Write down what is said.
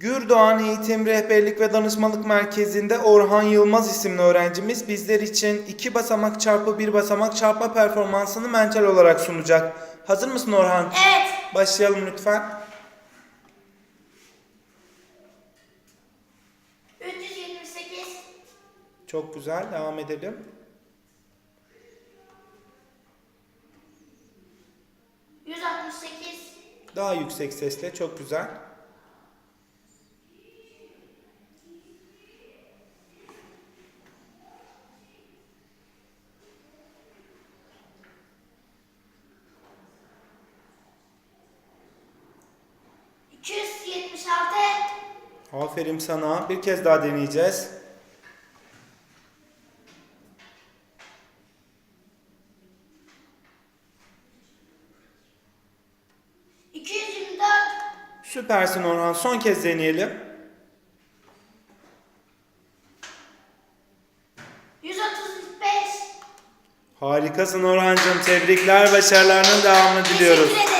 Gürdoğan Eğitim Rehberlik ve Danışmanlık Merkezi'nde Orhan Yılmaz isimli öğrencimiz bizler için iki basamak çarpı bir basamak çarpma performansını mental olarak sunacak. Hazır mısın Orhan? Evet. Başlayalım lütfen. 378. Çok güzel. Devam edelim. Yüz altmış sekiz. Daha yüksek sesle. Çok güzel. Aferin sana. Bir kez daha deneyeceğiz. Süpersin Orhan. Son kez deneyelim. Yüz otuz beş. Harikasın Orhancığım. Tebrikler. Başarılarının devamını diliyoruz.